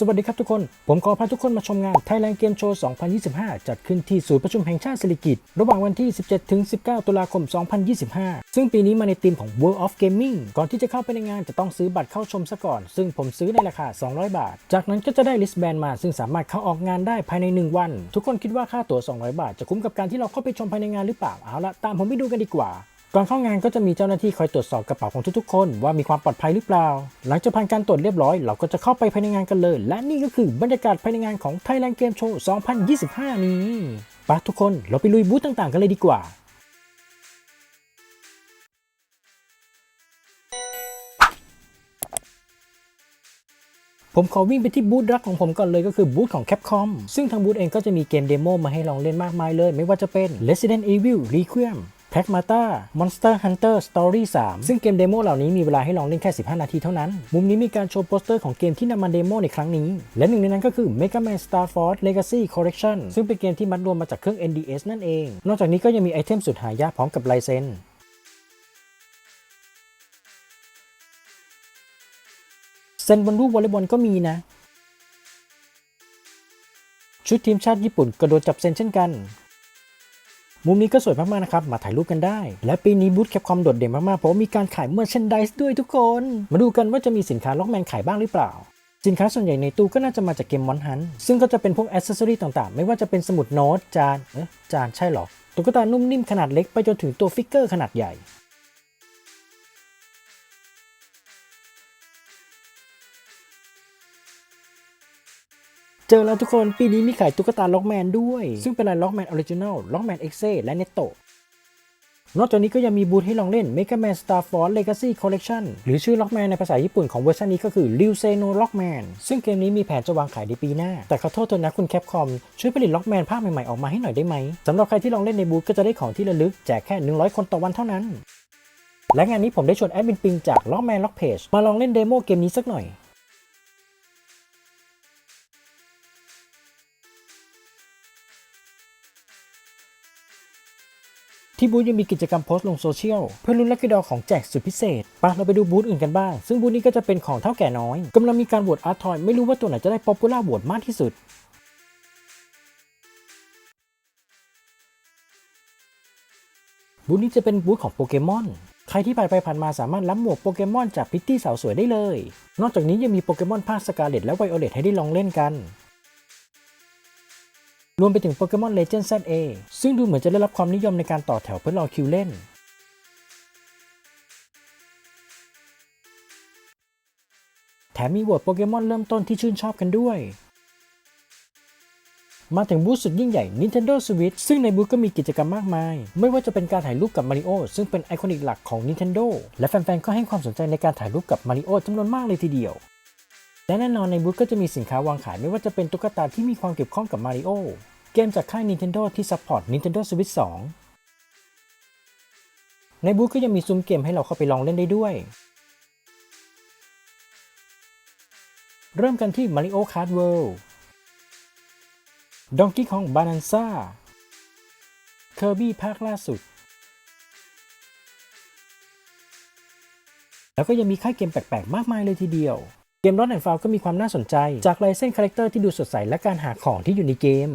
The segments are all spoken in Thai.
สวัสดีครับทุกคน ผมขอพาทุกคนมาชมงาน Thailand Game Show 2025 จัดขึ้นที่ศูนย์ประชุมแห่งชาติสิริกิติ์ระหว่างวันที่ 17ถึง19 ตุลาคม 2025 ซึ่งปีนี้มาในธีมของ World of Gaming ก่อนที่จะเข้าไปในงานจะต้องซื้อบัตรเข้าชมซะก่อน ซึ่งผมซื้อในราคา 200 บาท จากนั้นก็จะได้ listband มา ซึ่งสามารถเข้าออกงานได้ภายใน 1 วัน ทุกคนคิดว่าค่าตั๋ว 200 บาท จะคุ้มกับการที่เราเข้าไปชมภายในงานหรือเปล่า เอาละตามผมไปดูกันดีกว่า ก่อนเข้างานก็จะมีเจ้าหน้าที่คอยตรวจสอบกระเป๋าของทุกๆ คนว่ามีความปลอดภัยหรือเปล่า หลังจากผ่านการตรวจเรียบร้อย เราก็จะเข้าไปภายในงานกันเลย และนี่ก็คือบรรยากาศภายในงานของ Thailand Game Show 2025 นี้ไปะทุกคนเราไปลุยบูธต่างๆ กันเลยดีกว่าผมขอวิ่งไปที่บูธรักของผมก่อนเลยก็คือบูธของ Capcom ซึ่งทางบูธเองก็จะมีเกมเดโมมาให้ลองเล่นมากมายเลย ไม่ว่าจะเป็น Resident Evil Requiem p a c m a t a Monster Hunter Story 3 ซึ่งเกมเดโมเหล่านี้มีเวลาให้ลองเล่นแค่ 15 นาทีเท่านั้น มุมนี้มีการโชว์โปสเตอร์ของเกมที่นำมาเดโมในครั้งนี้ และหนึ่งในนั้นก็คือ Mega Man Star Force Legacy Collection ซึ่งเป็นเกมที่มัดรวมมาจากเครื่อง NDS นั่นเอง นอกจากนี้ก็ยังมีไอเทมสุดหายากพร้อมกับลายเซ็นเซนบนรูปวอลเลย์บอลก็มีนะ ชุดทีมชาติญี่ปุ่นกระโดดจับเซนเช่นกัน มุมนี้ก็สวยมากๆนะครับ มาถ่ายรูปกันได้ และปีนี้บูธแคปคอมโดดเด่นมากๆ เพราะามีการขายเมอร์เชนดิสด้วยทุกคน มาดูกันว่าจะมีสินค้าล็อกแมนขายบ้างหรือเปล่า สินค้าส่วนใหญ่ในตู้ก็น่าจะมาจากเกมมอนฮันซึ่งก็จะเป็นพวกอ c เซสซอรี่ต่างๆ ไม่ว่าจะเป็นสมุดโน้ตจานเอ๊ะจานใช่หรอตุ๊กตานุ่มนิ่มขนาดเล็กไปจนถึงตัวฟิกเกอร์ขนาดใหญ่ เจอแล้วทุกคนปีนี้มีขายตุ๊กตาล็อกแมนด้วย ซึ่งเป็นลายล็อกแมนออริจินัลล็อกแมนเอ็กเซและเนตโตนอกจากนี้ก็ยังมีบูธให้ลองเล่น Mega Man Star Force Legacy Collection หรือชื่อล็อกแมนในภาษาญี่ปุ่นของเวอร์ชันนี้ก็คือ r y u s e no Lockman ซึ่งเกมนี้มีแผนจะวางขายในปีหน้า แต่ขอโทษเถอะนะคุณแคปคอมช่วยผลิตล็อกแมนภาคใหม่ๆ ออกมาให้หน่อยได้ไหม สำหรับใครที่ลองเล่นในบูธก็จะได้ของที่ระลึกแจกแค่ 100 คนต่อวันเท่านั้น และงานนี้ผมได้ชวนแอดมินปิงจากล็อกแมนล็อกเพจมาลองเล่นเดโมเกมนี้สักหน่อย ที่บูธยังมีกิจกรรมโพสต์ลงโซเชียลเพื่อลุ้นลัคกี้ดอของแจกสุดพิเศษไปะเราไปดูบูธอื่นกันบ้าง ซึ่งบูธนี้ก็จะเป็นของเท่าแก่น้อยกำลังมีการโหวตอาร์ทอยไม่รู้ว่าตัวไหนจะได้ป๊อปปูล่าโหวตมากที่สุด บูธนี้จะเป็นบูธของโปเกมอนใครที่ผ่านไปผ่านมาสามารถรับหมวกโปเกมอนจากพิตตี้สาวสวยได้เลย นอกจากนี้ยังมีโปเกมอนภาคสกาเลตและไวโอเลตให้ได้ลองเล่นกัน รวมไปถึงโปเกมอน Legend ZA ซึ่งดูเหมือนจะได้รับความนิยมในการต่อแถวเพื่อรอคิวเล่น แถมมีโหวตโปเกมอนเริ่มต้นที่ชื่นชอบกันด้วย มาถึงบูธสุดยิ่งใหญ่ Nintendo Switch ซึ่งในบูธก็มีกิจกรรมมากมาย ไม่ว่าจะเป็นการถ่ายรูปกับมาริโอซึ่งเป็นไอคอนิกหลักของ Nintendo และแฟนๆ ก็ให้ความสนใจในการถ่ายรูปกับมาริโอจำนวนมากเลยทีเดียว และแน่นอนในบูธก็จะมีสินค้าวางขายไม่ว่าจะเป็นตุ๊กตาที่มีความเกี่ยวข้องกับมาริโอเกมจากค่าย Nintendo ที่ซัพพอร์ต Nintendo Switch 2 ในบูธก็ยังมีซุ้มเกมให้เราเข้าไปลองเล่นได้ด้วย เริ่มกันที่ Mario Kart World Donkey Kong Bonanza Kirby ภาคล่าสุด แล้วก็ยังมีค่ายเกมแปลกๆ มากมายเลยทีเดียว กม Lost and Found ก็มีความน่าสนใจ จากลายเส้นคาแรคเตอร์ที่ดูสดใสและการหาของที่อยู่ในเกม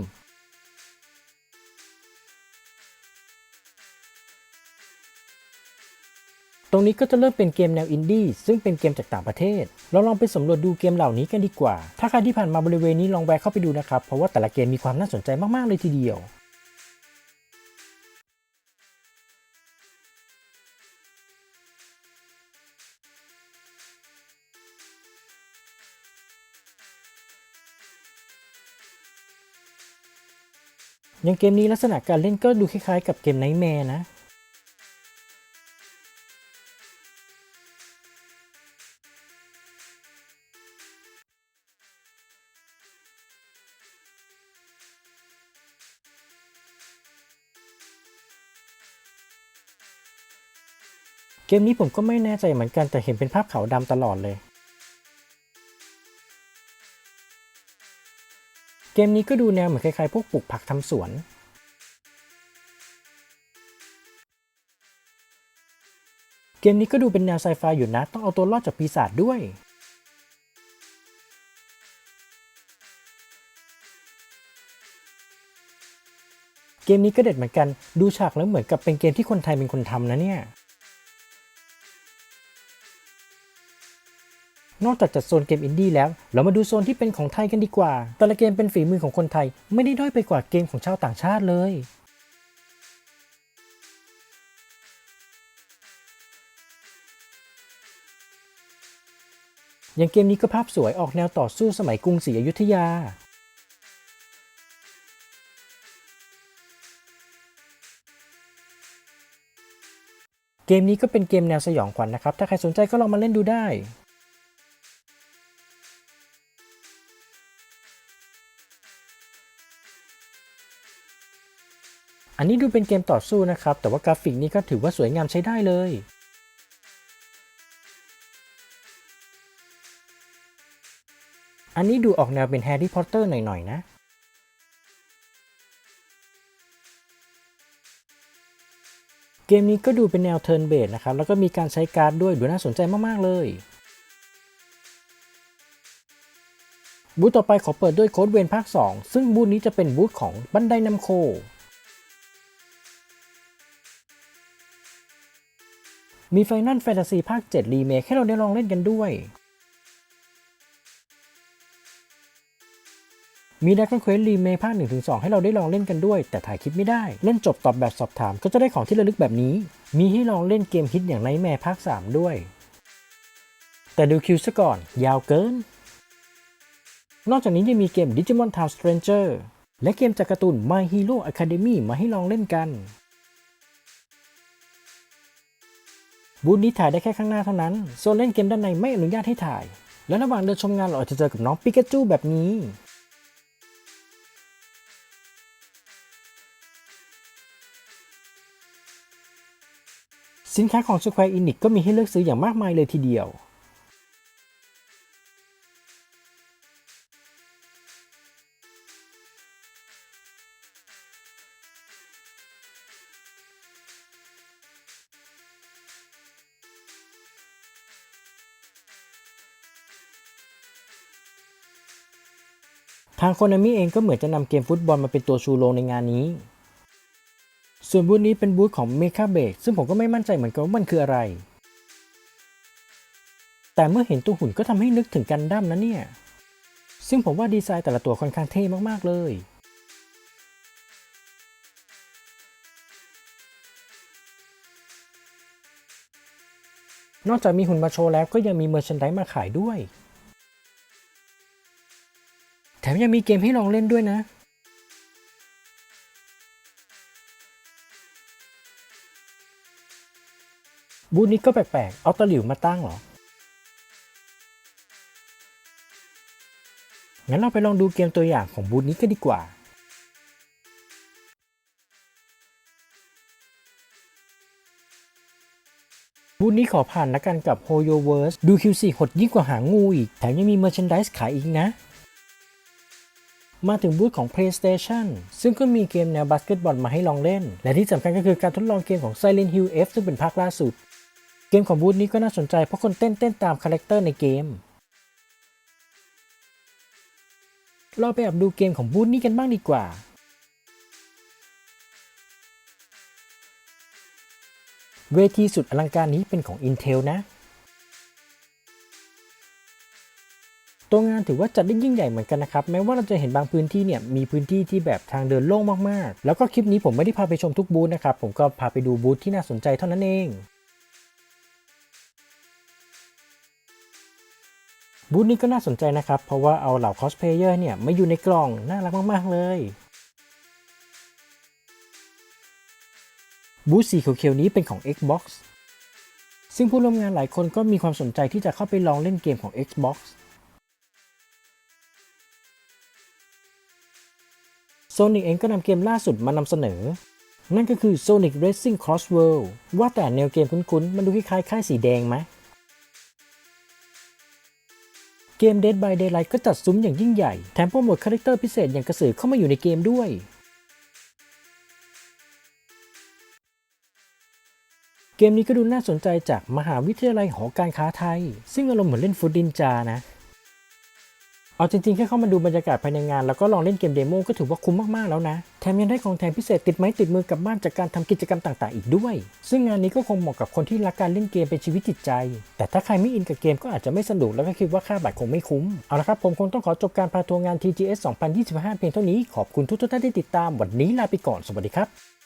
ตรงนี้ก็จะเริ่มเป็นเกมแนวอินดี้ซึ่งเป็นเกมจากต่างประเทศ เราลองไปสำรวจดูเกมเหล่านี้กันดีกว่า ถ้าใครที่ผ่านมาบริเวณนี้ลองแวะเข้าไปดูนะครับ เพราะว่าแต่ละเกมมีความน่าสนใจมาก ๆ เลยทีเดียว ย่างเกมนี้ลักษณะการเล่นก็ดูคล้ายๆกับเกมไนท์แมร์นะ เกมนี้ผมก็ไม่แน่ใจเหมือนกันแต่เห็นเป็นภาพขาวดำตลอดเลย มนี้ก็ดูแนวเหมือนคล้ายๆพวกปลูกผักทำสวน เกมนี้ก็ดูเป็นแนวไซไฟอยู่นะ ต้องเอาตัวรอดจากปีศาจด้วย เกมนี้ก็เด็ดเหมือนกัน ดูฉากแล้วเหมือนกับเป็นเกมที่คนไทยเป็นคนทำนะเนี่ย นอกจากจัดโซนเกมอินดี้แล้ว เรามาดูโซนที่เป็นของไทยกันดีกว่า แต่ละเกมเป็นฝีมือของคนไทย ไม่ได้ด้อยไปกว่าเกมของชาวต่างชาติเลยอย่างเกมนี้ก็ภาพสวยออกแนวต่อสู้สมัยกรุงศรีอยุธยา เกมนี้ก็เป็นเกมแนวสยองขวัญนะครับ ถ้าใครสนใจก็ลองมาเล่นดูได้ อันนี้ดูเป็นเกมต่อสู้นะครับ แต่ว่ากราฟิกนี้ก็ถือว่าสวยงามใช้ได้เลย อันนี้ดูออกแนวเป็นแฮร์รี่พอตเตอร์หน่อยๆนะเกมนี้ก็ดูเป็นแนวเทิร์นเบสนะครับ แล้วก็มีการใช้การ์ดด้วยดูน่าสนใจมาก ๆ เลย บูธต่อไปขอเปิดด้วยโค้ดเวนภาค 2 ซึ่งบูธนี้จะเป็นบูธของบันไดนำโค มีไฟนัลแฟนตาซีภาค7รีเมคให้เราได้ลองเล่นกันด้วย มีดักเควสรีเมคภาค 1-2 ให้เราได้ลองเล่นกันด้วย แต่ถ่ายคลิปไม่ได้ เล่นจบตอบแบบสอบถาม ก็จะได้ของที่ระลึกแบบนี้ มีให้ลองเล่นเกมฮิตอย่างไนแมร์ภาค 3 ด้วย แต่ดูคิวซะก่อน ยาวเกิน นอกจากนี้ยังมีเกม Digimon Town Stranger และเกมจากการ์ตูน My Hero Academy มาให้ลองเล่นกัน บูธนี้ถ่ายได้แค่ข้างหน้าเท่านั้น โซนเล่นเกมด้านในไม่อนุญาตให้ถ่าย และระหว่างเดินชมงานเราอาจจะเจอกับน้องปิกาจูแบบนี้ สินค้าของ Square Enix ก็มีให้เลือกซื้ออย่างมากมายเลยทีเดียว ทางโคนามิเองก็เหมือนจะนำเกมฟุตบอลมาเป็นตัวชูโรงในงานนี้ ส่วนบูธนี้เป็นบูธของ m e c a b a k ซึ่งผมก็ไม่มั่นใจเหมือนกันว่ามันคืออะไร แต่เมื่อเห็นตัวหุ่นก็ทำให้นึกถึงกันดั้มนะเนี่ย ซึ่งผมว่าดีไซน์แต่ละตัวค่อนข้างเท่มากๆเลยนอกจากมีหุ่นมาโชว์แล้วก็ยังมีเมอร์ชันไดมาขายด้วย แถมยังมีเกมให้ลองเล่นด้วยนะ บูธนี้ก็แปลกๆ เอาตะหลิวมาตั้งเหรอ งั้นเราไปลองดูเกมตัวอย่างของบูธนี้กันดีกว่าบูธนี้ขอผ่านนะกันกับ Hoyo Verse ดู Q4 หดยิ่งกว่าหางูอีก แถมยังมี Merchandise ขายอีกนะ มาถึงบูธของ PlayStation ซึ่งก็มีเกมแนวบาสเกตบอลมาให้ลองเล่น และที่สำคัญก็คือการทดลองเกมของ Silent Hill F ซึ่งเป็นภาคล่าสุด เกมของบูธนี้ก็น่าสนใจเพราะคนเต้นเต้นตามคาแรคเตอร์ในเกม เราไปแอบดูเกมของบูธนี้กันบ้างดีกว่าเวทีสุดอลังการนี้เป็นของ Intel นะ ตัวงานถือว่าจัดได้ยิ่งใหญ่เหมือนกันนะครับแม้ว่าเราจะเห็นบางพื้นที่เนี่ยมีพื้นที่ที่แบบทางเดินโล่งมากๆ แล้วก็คลิปนี้ผมไม่ได้พาไปชมทุกบูธนะครับผมก็พาไปดูบูธที่น่าสนใจเท่านั้นเองบูธนี้ก็น่าสนใจนะครับ เพราะว่าเอาเหล่าคอสเพลเยอร์เนี่ยมาอยู่ในกล่อง น่ารักมาก ๆ เลย บูธสีเขียวๆนี้เป็นของ Xbox ซึ่งผู้ร่วมงานหลายคนก็มีความสนใจที่จะเข้าไปลองเล่นเกมของ Xbox Sonic เองก็นำเกมล่าสุดมานำเสนอ นั่นก็คือ Sonic Racing Cross World ว่าแต่แนวเกมคุ้นๆ มันดูคล้ายๆค่ายสีแดงไหมเกม Dead by Daylight ก็จัดซุ้มอย่างยิ่งใหญ่ แถมโปรโมทคาแรคเตอร์พิเศษอย่างกระสือเข้ามาอยู่ในเกมด้วย เกมนี้ก็ดูน่าสนใจจากมหาวิทยาลัยหอการค้าไทย ซึ่งอารมณ์เหมือนเล่นฟุตดินจานะ เอาจริงๆ แค่เข้ามาดูบรรยากาศภายในงาน แล้วก็ลองเล่นเกมเดโมก็ถือว่าคุ้มมากๆ แล้วนะ แถมยังได้ของแถมพิเศษติดไม้ติดมือกลับบ้านจากการทำกิจกรรมต่างๆ อีกด้วย ซึ่งงานนี้ก็คงเหมาะกับคนที่รักการเล่นเกมเป็นชีวิตจิตใจ แต่ถ้าใครไม่อินกับเกมก็อาจจะไม่สนุกแล้วก็คิดว่าค่าบัตรคงไม่คุ้ม เอาละครับผมคงต้องขอจบการพาทัวร์งาน TGS 2025 เพียงเท่านี้ ขอบคุณทุกท่านที่ติดตาม วันนี้ลาไปก่อน สวัสดีครับ